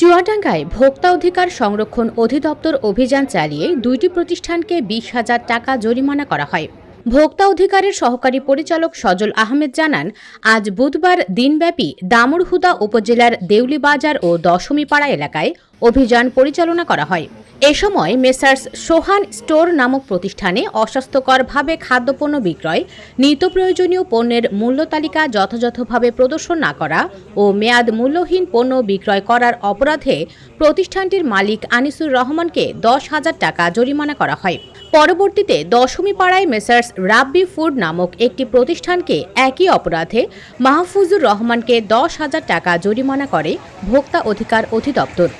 চুয়াডাঙ্গায় ভোক্তা অধিকার সংরক্ষণ অধিদপ্তর অভিযান চালিয়ে দুইটি প্রতিষ্ঠানকে বিশ হাজার টাকা জরিমানা করা হয়। ভোক্তা অধিকারের সহকারী পরিচালক সজল আহমেদ জানান, আজ বুধবার দিনব্যাপী দামুড়হুদা উপজেলার দেউলিবাজার ও দশমীপাড়া এলাকায় অভিযান পরিচালনা করা হয়। এ সময় মেসার্স সোহান স্টোর নামক প্রতিষ্ঠানে অস্বাস্থ্যকরভাবে খাদ্যপণ্য বিক্রয়, নিত্য প্রয়োজনীয় পণ্যের মূল্য তালিকা যথাযথভাবে প্রদর্শন না করা ও মেয়াদ মূল্যহীন পণ্য বিক্রয় করার অপরাধে প্রতিষ্ঠানটির মালিক আনিসুর রহমানকে দশ হাজার টাকা জরিমানা করা হয়। পরবর্তীতে দশমী পাড়ায় মেসার্স রাব্বি ফুড নামক একটি প্রতিষ্ঠানকে একই অপরাধে মাহফুজুর রহমানকে দশ হাজার টাকা জরিমানা করে ভোক্তা অধিকার অধিদপ্তর।